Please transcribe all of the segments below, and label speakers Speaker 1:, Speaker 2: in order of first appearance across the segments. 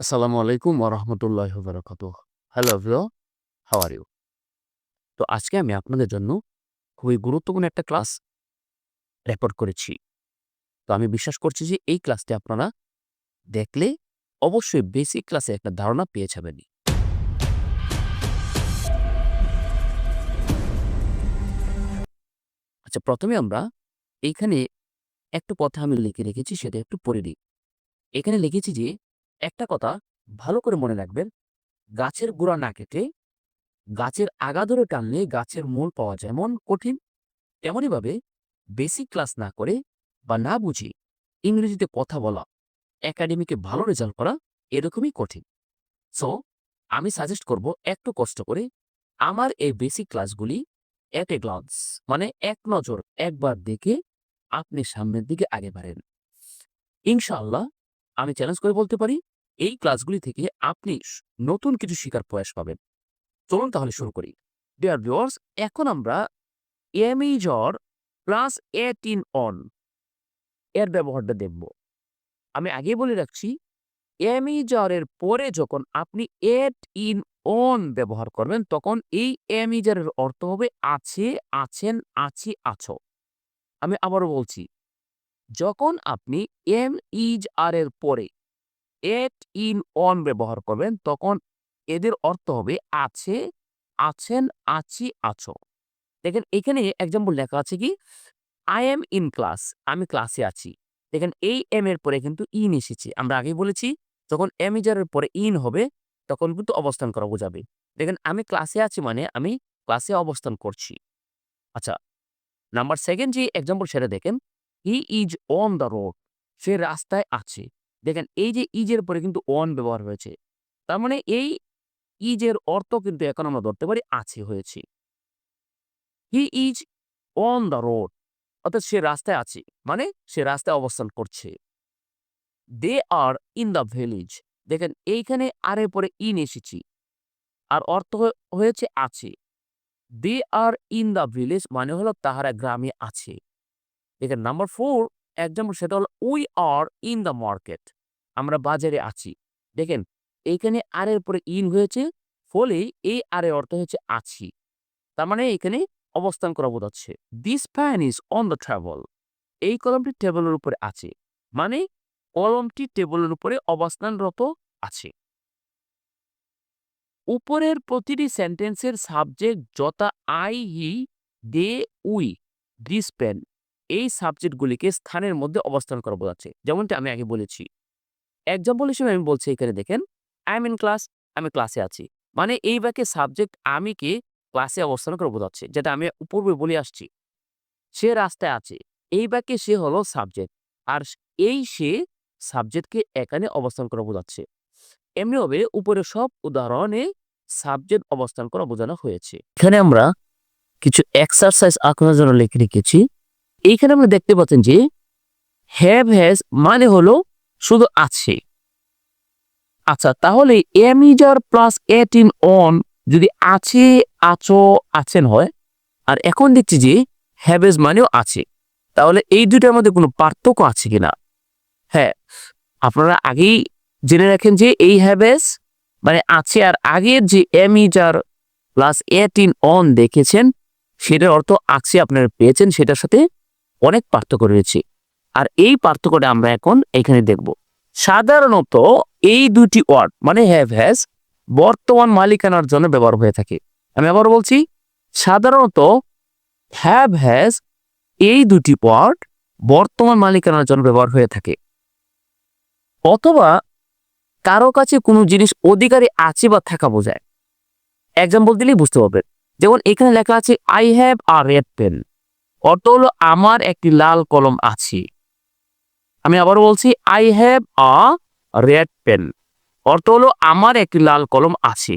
Speaker 1: আসসালামু আলাইকুম ওরহমতুল্লাহ বারাকাতু হ্যালো হাউ আর ইউ তো আজকে আমি আপনাদের জন্য খুবই গুরুত্বপূর্ণ একটা ক্লাস রেকর্ড করেছি। তো আমি বিশ্বাস করছি যে এই ক্লাসটি আপনারা দেখলে অবশ্যই বেসিক ক্লাসে একটা ধারণা পেয়ে যাবেন। আচ্ছা প্রথমে আমরা এইখানে একটা কথা আমি লিখে রেখেছি, সেটা একটু পড়ে দিই এখানে লিখেছি যে একটা কথা ভালো করে মনে রাখবেন, গাছের গোড়া না কেটে গাছের আগা ধরে টানলে গাছের মূল পাওয়া যেমন কঠিন, তেমনইভাবে বেসিক ক্লাস না করে বা না বুঝি ইংরেজিতে কথা বলা একাডেমিকে ভালো রেজাল্ট করা এরকমই কঠিন। সো আমি সাজেস্ট করব একটু কষ্ট করে আমার এই বেসিক ক্লাসগুলি এট এ গ্লান্স মানে এক নজর একবার দেখে আপনি সামনের দিকে আগে বাড়েন। ইনশাআল্লাহ আমি চ্যালেঞ্জ করে বলতে পারি এই ক্লাসগুলি থেকে আপনি নতুন কিছু শেখার প্রয়াস পাবেন। চলুন তাহলে শুরু করি। ডিয়ার ভিউয়ার্স এখন আমরা am is are plus at in on এর ব্যবহারটা দেখব। আমি আগেই বলে রাখছি এমিজরের পরে যখন আপনি এট ইন অন ব্যবহার করবেন, তখন এই এমিজরের অর্থ হবে আছে, আছেন, আছি, আছো। আমি আবারও বলছি, যখন আপনি এম ইজ আর এর পরে এট ইন অন ব্যবহার করবেন, তখন এদের অর্থ হবে আছে, আছেন, আছি, আছো। দেখেন, এখানে এক্সাম্পল লেখা আছে কি? আই এম ইন ক্লাস আমি ক্লাসে আছি। দেখেন, এই এম এর পরে কিন্তু ইন এসেছে। আমরা আগেই বলেছি, যখন এম ইজারের পরে ইন হবে, তখন কিন্তু অবস্থান করা বোঝাবে। দেখেন, আমি ক্লাসে আছি মানে আমি ক্লাসে অবস্থান করছি। আচ্ছা নাম্বার সেকেন্ড যে এক্সাম্পল সেটা দেখেন he is on the road সে রাস্তায় আছে। দেখেন, এই যে ইজের পরে কিন্তু অন ব্যবহার হয়েছে। তার মানে এই ইজের অর্থ কিন্তু এখন আমরা ধরতে পারি আছে, হয়েছে। He is on the road অর্থাৎ সে রাস্তায় আছে মানে সে রাস্তায় অবস্থান করছে। They are in the village দেখেন, এইখানে আরের পরে ইন এসেছি, আর অর্থ হয়েছে আছে। They are in the village মানে হলো তাহারা গ্রামে আছে। দেখেন নাম্বার ফোর এক্সাম্পল সেটা হলো we are in the market আমরা বাজারে আছি। দেখেন এইখানে আরের পরে ইন হয়েছে, ফলে এই আরের অর্থ হচ্ছে আছি। তার মানে এখানে অবস্থান করা বোঝাচ্ছে। This pen is on the table এই কলমটি টেবলের উপরে আছে। মানে কলমটি টেবলের উপরে অবস্থানরত আছে। উপরের প্রতিটি সেন্টেন্সের সাবজেক্ট যথা I he they we this pen এই সাবজেক্টগুলিকে স্থানের মধ্যে অবস্থান করা বোঝাচ্ছে। যেমনটি আমি আগে বলেছি। এক্সাম্পল হিসেবে আমি বলছি এখানে দেখেন আই এম ইন ক্লাস আমি ক্লাসে আছি। মানে এই বাক্যে সাবজেক্ট আমি আমিকে ক্লাসে অবস্থান করে বোঝাচ্ছে, যেটা আমি পূর্বে বলে আসছি। সে রাস্তায় আছে। এই বাক্যে সে হলো সাবজেক্ট আর এই সে সাবজেক্টকে এখানে অবস্থান করে বোঝাচ্ছে। এমনিভাবে উপরে সব উদাহরণে সাবজেক্ট অবস্থান করা বোঝানো হয়েছে। এখানে আমরা কিছু এক্সারসাইজ আঁকানোর জন্য লিখে রেখেছি। এইখানে আমরা দেখতে পাচ্ছেন যে হ্যাভ হ্যাজ মানে হলো শুধু আছে। আচ্ছা তাহলে am is are plus at in on যদি আছে আছো আছেন হয়, আর এখন দেখছি যে হ্যাভেজ মানেও আছে। তাহলে এই দুটার মধ্যে কোনো পার্থক্য আছে কিনা? হ্যাঁ আপনারা আগেই জেনে রাখেন যে এই হ্যাভেজ মানে আছে আর আগের যে am is are plus at in on দেখেছেন, সেটার অর্থ আছে আপনারা পেয়েছেন, সেটার সাথে অনেক পার্থক্য রয়েছে। আর এই পার্থক্যটা আমরা এখন এখানে দেখব। সাধারণত এই দুটি ওয়ার্ড মানে হ্যাভ হ্যাজ বর্তমান মালিকানার জন্য ব্যবহার হয়ে থাকে। আমি আবার বলছি, সাধারণত হ্যাভ হ্যাজ এই দুটি ওয়ার্ড বর্তমান মালিকানার জন্য ব্যবহার হয়ে থাকে। অথবা কারও কাছে কোনো জিনিস অধিকারী আছে বা থাকা বোঝায়। এক্সাম্পল দিলেই বুঝতে পারবেন। যেমন এখানে লেখা আছে I have a red pen অর্থ হলো আমার একটি লাল কলম আছে। আমি আবার বলছি I have a red pen হলো আমার একটি লাল কলম আছে।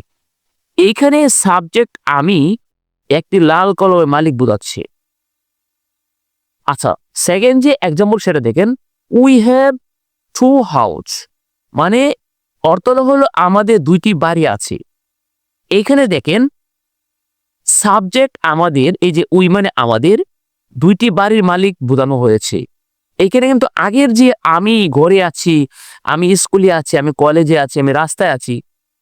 Speaker 1: এইখানে সাবজেক্ট আমি একটি লাল কলমের মালিক বোঝাচ্ছে। আচ্ছা সেকেন্ড যে এক্সাম্পল সেটা দেখেন। উই হ্যাভ টু হাউস মানে অর্থ হলো আমাদের দুইটি বাড়ি আছে। এইখানে দেখেন সাবজেক্ট আমাদের, এই যে উই মানে আমাদের দুইটি বাড়ির মালিক বোঝানো হয়েছে। এইখানে কিন্তু আগের যে আমি ঘরে আছি, আমি স্কুলে আছি, আমি কলেজে আছি, আমি রাস্তায় আছি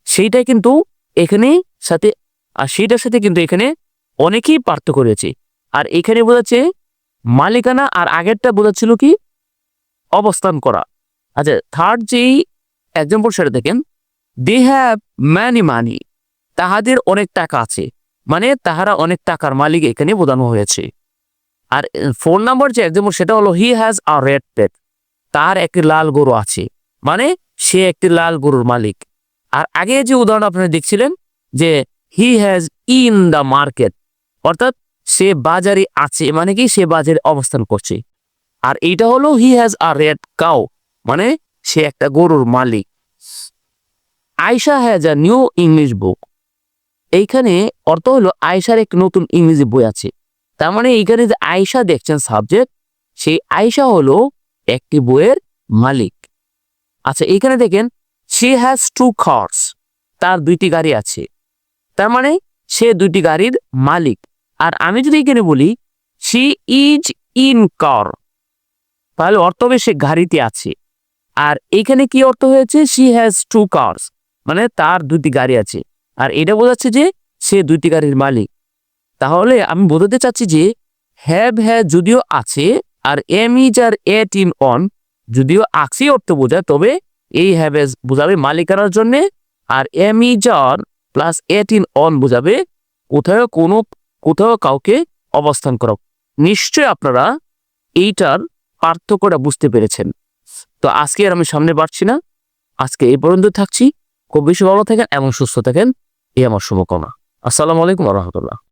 Speaker 1: সেইটাই কিন্তু এখানে সাথে, আর সেইটার সাথে কিন্তু এখানে অনেকেই পার্থক্য রয়েছে। আর এখানে বোঝাচ্ছে মালিকানা, আর আগেরটা বোঝাচ্ছিল কি? অবস্থান করা। আচ্ছা থার্ড যেই এক্সাম্পল সেটা দেখেন। দে হ্যাভ ম্যানি মানি তাহাদের অনেক টাকা আছে। মানে তাহারা অনেক টাকার মালিক এখানে বোঝানো হয়েছে। আর ফোন নাম্বার যে এক্সাম্পল সেটা হলো হি হ্যাজ আ রেড পেট তার একটি লাল গরু আছে। মানে সে একটি লাল গরুর মালিক। আর আগে যে উদাহরণ আপনারা দেখছিলেন, যে he has in the market অর্থাৎ, সে বাজারে আছে মানে কি, সে বাজারে অবস্থান করছে। আর এইটা হলো he has a red cow মানে সে একটা গরুর মালিক। Ayesha has a new English book এইখানে অর্থ হলো, আয়শার এক নতুন ইংরেজি বই আছে। তার মানে এইখানে যে আয়শা দেখছেন সাবজেক্ট সেই আয়শা হলো একটি বইয়ের মালিক। আচ্ছা এইখানে দেখেন সে হ্যাজ টু কার্স তার দুইটি গাড়ি আছে। তার মানে সে দুইটি গাড়ির মালিক। আর আমি যদি এখানে বলি সি ইজ ইন কার তাহলে অর্থ হবে সে গাড়িতে আছে। আর এখানে কি অর্থ হয়েছে? সি হ্যাজ টু কার্স মানে তার দুটি গাড়ি আছে। আর এটা বোঝাচ্ছে যে সে দুইটি গাড়ির মালিক। তাহলে আমি বোঝাতে চাচ্ছি যে হ্যাভ হ্যাঁ যদিও আছে আর am is are at in on যদিও আছে অর্থ বোঝায় তবে এই হ্যাভ বোঝাবে মালিকানার জন্য আর am is are plus at in on বোঝাবে কোথাও কোনো, কোথাও কাউকে অবস্থান করা। নিশ্চয় আপনারা এইটার পার্থক্যটা বুঝতে পেরেছেন। তো আজকে আর আমি সামনে বাড়ছি না। আজকে এই পর্যন্ত থাকছি। খুব বেশি ভালো থাকেন এবং সুস্থ থাকেন। এই আমার শুভকামনা। আসসালামু আলাইকুম রহমতুল্লাহ।